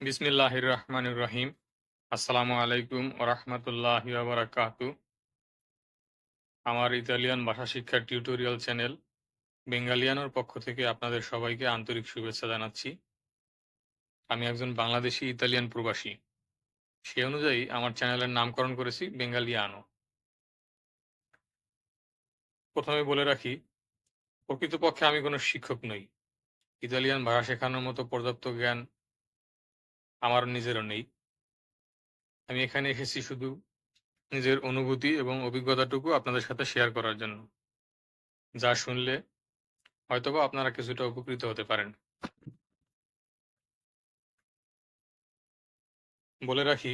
বিসমিল্লাহির রহমানির রহিম আসসালামু আলাইকুম ওরহমতুল্লাহি বারাকাতু আমার ইতালিয়ান ভাষা শিক্ষার টিউটোরিয়াল চ্যানেল বেঙ্গালিয়ানোর পক্ষ থেকে আপনাদের সবাইকে আন্তরিক শুভেচ্ছা জানাচ্ছি। আমি একজন বাংলাদেশি ইতালিয়ান প্রবাসী। সে অনুযায়ী আমার চ্যানেলের নামকরণ করেছি বেঙ্গালিয়ানো। প্রথমে বলে রাখি, প্রকৃতপক্ষে আমি কোনো শিক্ষক নই। ইতালিয়ান ভাষা শেখানোর মতো পর্যাপ্ত জ্ঞান আমার নিজেরও নেই। আমি এখানে এসেছি শুধু নিজের অনুভূতি এবং অভিজ্ঞতাটুকু আপনাদের সাথে শেয়ার করার জন্য। যা শুনলে হয়তোবা আপনারা কিছুটা উপকৃত হতে পারেন। বলে রাখি,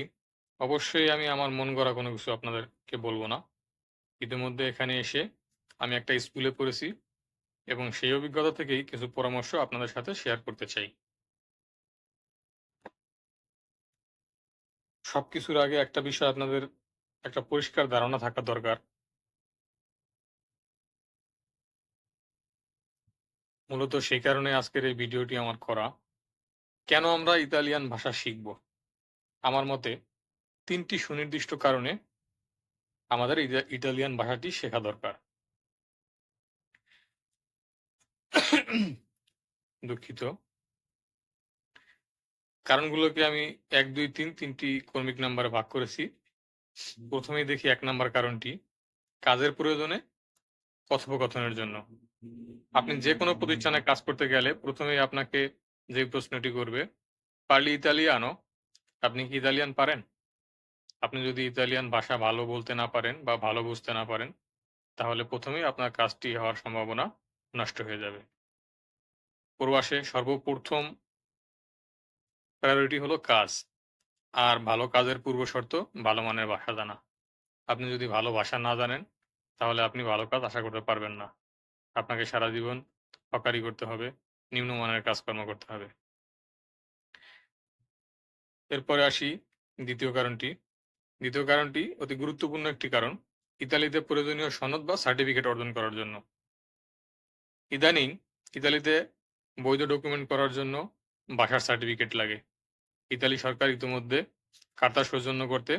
অবশ্যই আমি আমার মন গড়া কোনো কিছু আপনাদেরকে বলব না। ইতিমধ্যে এখানে এসে আমি একটা স্কুলে পড়েছি এবং সেই অভিজ্ঞতা থেকেই কিছু পরামর্শ আপনাদের সাথে শেয়ার করতে চাই। সবকিছুর আগে একটা বিষয় আপনাদের, একটা পরিষ্কার ধারণা থাকা দরকার। মূলত সেই কারণে আজকের এই ভিডিওটি আমার করা। কেন আমরা ইতালিয়ান ভাষা শিখব? আমার মতে, তিনটি সুনির্দিষ্ট কারণে আমাদের ইতা- ইতালিয়ান ভাষাটি শেখা দরকার। দুঃখিত। কারণগুলোকে আমি এক দুই তিন তিনটি কর্মিক নাম্বারে ভাগ করেছি। প্রথমেই দেখি এক নাম্বার কারণটি কাজের প্রয়োজনে কথোপকথনের জন্য। আপনি যে কোনো প্রতিষ্ঠানে কাজ করতে গেলে প্রথমেই আপনাকে যে প্রশ্নটি করবে পারলি ইতালিয়ানো? আপনি কি ইতালিয়ান পারেন? আপনি যদি ইতালিয়ান ভাষা ভালো বলতে না পারেন বা ভালো বুঝতে না পারেন তাহলে প্রথমেই আপনার কাজটি হওয়ার সম্ভাবনা নষ্ট হয়ে যাবে। প্রবাসে সর্বপ্রথম প্রায়োরিটি হলো কাজ। আর ভালো কাজের পূর্ব শর্ত, ভালো মানের ভাষা জানা। আপনি যদি ভালো ভাষা না জানেন, তাহলে আপনি ভালো কাজ আশা করতে পারবেন না। আপনাকে সারা জীবন হকারি করতে হবে, নিম্নমানের কাজকর্ম করতে হবে। এরপরে আসি দ্বিতীয় কারণটি। দ্বিতীয় কারণটি অতি গুরুত্বপূর্ণ একটি কারণ, ইতালিতে প্রয়োজনীয় সনদ বা সার্টিফিকেট অর্জন করার জন্য। ইদানিং ইতালিতে বৈধ ডকুমেন্ট করার জন্য ভাষার সার্টিফিকেট লাগে। ইতালি সরকার ইতিমধ্যে খাতা সৌজন্য করতে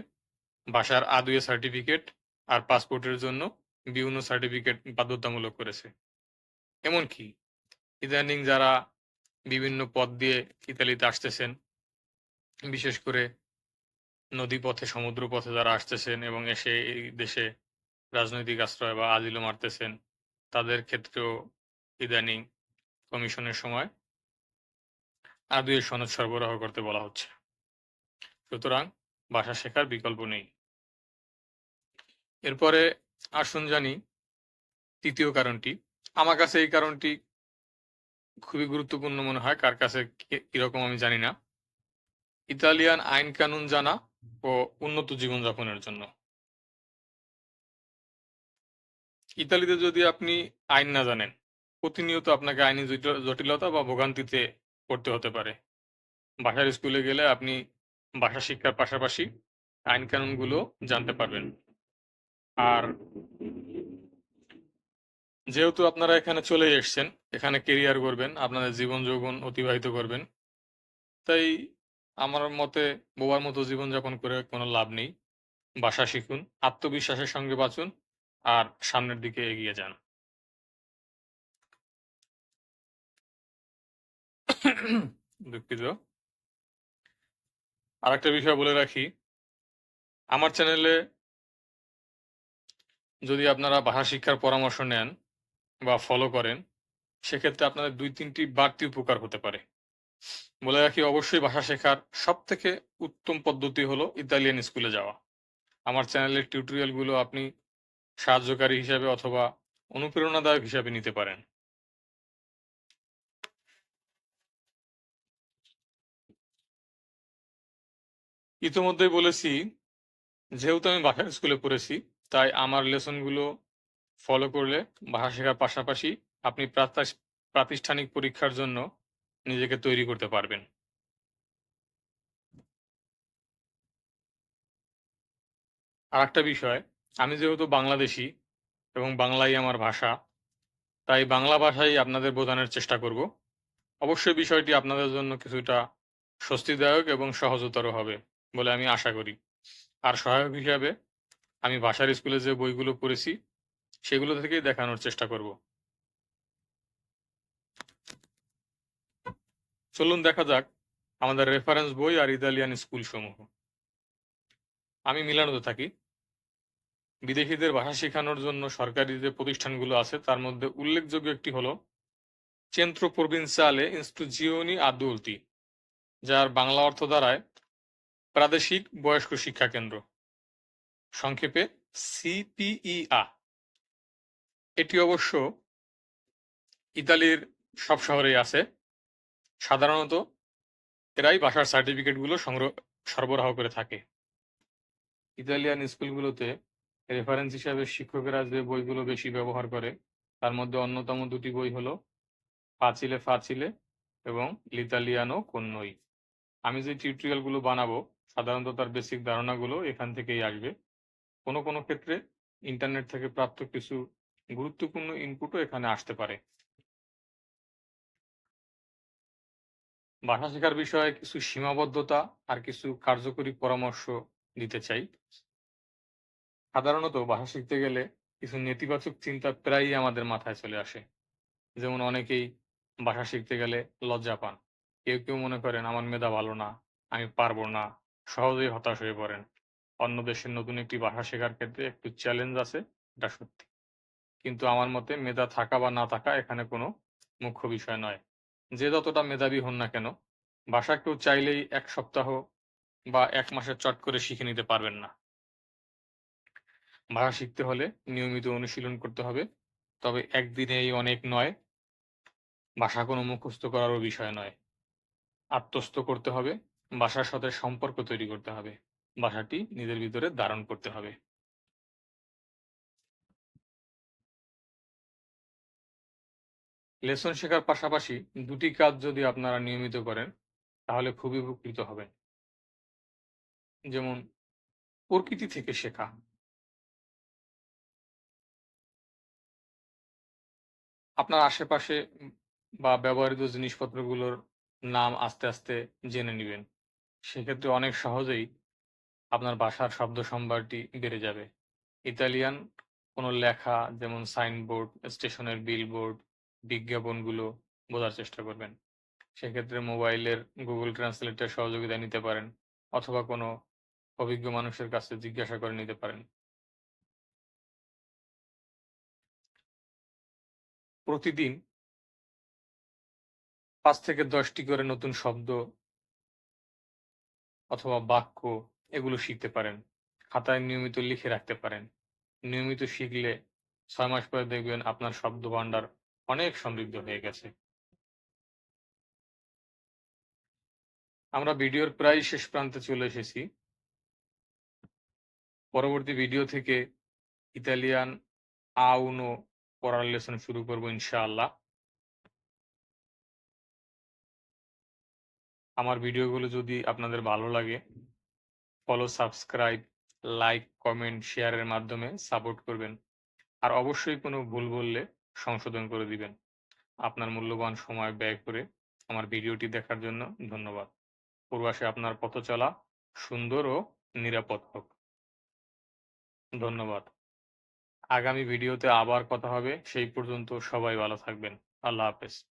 ভাষার আদুয়ে সার্টিফিকেট আর পাসপোর্টের জন্য বিভিন্ন সার্টিফিকেট বাধ্যতামূলক করেছে। এমনকি ইদানিং যারা বিভিন্ন পথ দিয়ে ইতালিতে আসতেছেন, বিশেষ করে নদী পথে সমুদ্র পথে যারা আসতেছেন এবং এসে এই দেশে রাজনৈতিক আশ্রয় বা আজিলো মারতেছেন, তাদের ক্ষেত্রেও ইদানিং কমিশনের সময় আদুয়ে সনদ সরবরাহ করতে বলা হচ্ছে। সুতরাং ভাষা শেখার বিকল্প নেই। এরপরে আসুন জানি তৃতীয় কারণটি। আমার কাছে এই কারণটি খুবই গুরুত্বপূর্ণ মনে হয়, কার কাছে কীরকম আমি জানি না। ইতালিয়ান আইন কানুন জানা ও উন্নত জীবনযাপনের জন্য। ইতালিতে যদি আপনি আইন না জানেন, প্রতিনিয়ত আপনাকে আইনি জটিলতা বা ভোগান্তিতে পড়তে হতে পারে। ভাষার স্কুলে গেলে আপনি ভাষা শিক্ষার পাশাপাশি আইন কানুনগুলো জানতে পারবেন। আর যেহেতু আপনারা এখানে চলে এসেছেন, এখানে কেরিয়ার করবেন, আপনাদের জীবন যৌবন অতিবাহিত করবেন, তাই আমার মতে বোবার মতো জীবনযাপন করে কোনো লাভ নেই। বাসা শিখুন, আত্মবিশ্বাসের সঙ্গে বাঁচুন, আর সামনের দিকে এগিয়ে যান। দুঃখিত। আরেকটা বিষয় বলে রাখি। আমার চ্যানেলে যদি আপনারা ভাষা শিক্ষার পরামর্শ নেন বা ফলো করেন, সেক্ষেত্রে আপনাদের দুই তিনটি বাড়তি উপকার হতে পারে। বলে রাখি, অবশ্যই ভাষা শেখার সব থেকে উত্তম পদ্ধতি হলো ইতালিয়ান স্কুলে যাওয়া। আমার চ্যানেলের টিউটোরিয়ালগুলো আপনি সাহায্যকারী হিসাবে অথবা অনুপ্রেরণাদায়ক হিসাবে নিতে পারেন। ইতিমধ্যেই বলেছি, যেহেতু আমি ভাষার স্কুলে পড়েছি, তাই আমার লেসনগুলো ফলো করলে ভাষা শেখার পাশাপাশি আপনি প্রাতিষ্ঠানিক পরীক্ষার জন্য নিজেকে তৈরি করতে পারবেন। আর একটা বিষয়, আমি যেহেতু বাংলাদেশি এবং বাংলাই আমার ভাষা, তাই বাংলা ভাষাই আপনাদের বোঝানোর চেষ্টা করব। অবশ্যই বিষয়টি আপনাদের জন্য কিছুটা স্বস্তিদায়ক এবং সহজতর হবে। বলে আমি আশা করি। আর সহায়ক হিসাবে আমি ভাষার স্কুলে যে বইগুলো পড়েছি, সেগুলো থেকেই দেখানোর চেষ্টা করব। চলুন দেখা যাক আমাদের রেফারেন্স বই আর ইতালিয়ান স্কুল সমূহ আমি মিলানোতে থাকি। বিদেশিদের ভাষা শেখানোর জন্য সরকারি যে প্রতিষ্ঠানগুলো আছে, তার মধ্যে উল্লেখযোগ্য একটি হলো চেন্ত্র প্রভিন্সিয়ালে ইনস্টুজিওনি আদুলতি যার বাংলা অর্থ দাঁড়ায় প্রাদেশিক বয়স্ক শিক্ষা কেন্দ্র। সংক্ষেপে সিপিইআ এটি অবশ্য ইতালির সব শহরেই আছে। সাধারণত এরাই ভাষার সার্টিফিকেটগুলো সংগ্রহ, সরবরাহ করে থাকে। ইতালিয়ান স্কুলগুলোতে রেফারেন্স হিসাবে শিক্ষকেরা যে বইগুলো বেশি ব্যবহার করে, তার মধ্যে অন্যতম দুটি বই হলো ফাচিলে ফাচিলে এবং লিতালিয়ানো কন্নই। আমি যে টিউটোরিয়ালগুলো বানাবো সাধারণত তার বেসিক ধারণাগুলো এখান থেকেই আসবে। কোনো কোনো ক্ষেত্রে ইন্টারনেট থেকে প্রাপ্ত কিছু গুরুত্বপূর্ণ ইনপুটও এখানে আসতে পারে। ভাষা শেখার বিষয়ে কিছু সীমাবদ্ধতা আর কিছু কার্যকরী পরামর্শ দিতে চাই। সাধারণত ভাষা শিখতে গেলে কিছু নেতিবাচক চিন্তা প্রায়ই আমাদের মাথায় চলে আসে। যেমন অনেকেই ভাষা শিখতে গেলে লজ্জা পান। কেউ কেউ মনে করেন, আমার মেধা ভালো না, আমি পারব না। সহজেই হতাশ হয়ে পড়েন। অন্য দেশের নতুন একটি ভাষা শেখার ক্ষেত্রে একটু চ্যালেঞ্জ আছে, এটা সত্যি। কিন্তু আমার মতে মেধা থাকা বা না থাকা এখানে কোনো মুখ্য বিষয় নয়। যে যতটা মেধাবী হন না কেন, ভাষা কেউ চাইলেই এক সপ্তাহ বা এক মাসে চট করে শিখে নিতে পারবেন না। ভাষা শিখতে হলে নিয়মিত অনুশীলন করতে হবে, তবে একদিনেই অনেক নয়, ভাষা কোনো মুখস্থ করারও বিষয় নয়। আত্মস্থ করতে হবে ভাষার সাথে সম্পর্ক তৈরি করতে হবে। ভাষাটি নিজের ভিতরে ধারণ করতে হবে। লেসন শেখার পাশাপাশি দুটি কাজ যদি আপনারা নিয়মিত করেন, তাহলে খুবই উপকৃত হবেন। যেমন, প্রকৃতি থেকে শেখা। আপনার আশেপাশে বা ব্যবহৃত জিনিসপত্রগুলোর নাম আস্তে আস্তে জেনে নেবেন। সেক্ষেত্রে অনেক সহজেই আপনার ভাষার শব্দ সম্ভারটি বেড়ে যাবে। ইতালিয়ান কোনো লেখা যেমন সাইনবোর্ড, স্টেশনের বিলবোর্ড, বিজ্ঞাপনগুলো বোঝার চেষ্টা করবেন। সেক্ষেত্রে মোবাইলের গুগল ট্রান্সলেটের সহযোগিতা নিতে পারেন অথবা কোনো অভিজ্ঞ মানুষের কাছে জিজ্ঞাসা করে নিতে পারেন। প্রতিদিন পাঁচ থেকে দশটি করে নতুন শব্দ অথবা বাক্য এগুলো শিখতে পারেন। খাতায় নিয়মিত লিখে রাখতে পারেন। নিয়মিত শিখলে ছয় মাস পরে দেখবেন আপনার শব্দ ভান্ডার অনেক সমৃদ্ধ হয়ে গেছে। আমরা ভিডিওর প্রায় শেষ প্রান্তে চলে এসেছি। পরবর্তী ভিডিও থেকে ইতালিয়ান আউনো পড়ার লেসন শুরু করব ইনশাআল্লাহ। আমার ভিডিওগুলো যদি আপনাদের ভালো লাগে ফলো সাবস্ক্রাইব লাইক কমেন্ট শেয়ারের মাধ্যমে সাপোর্ট করবেন। আর অবশ্যই কোনো ভুল বললে সংশোধন করে দিবেন। আপনার মূল্যবান সময় ব্যয় করে আমার ভিডিওটি দেখার জন্য ধন্যবাদ। পূর্বাসে আপনার পথ চলা সুন্দর ও নিরাপদ হোক। ধন্যবাদ। আগামী ভিডিওতে আবার কথা হবে, সেই পর্যন্ত সবাই ভালো থাকবেন। আল্লাহ হাফেজ।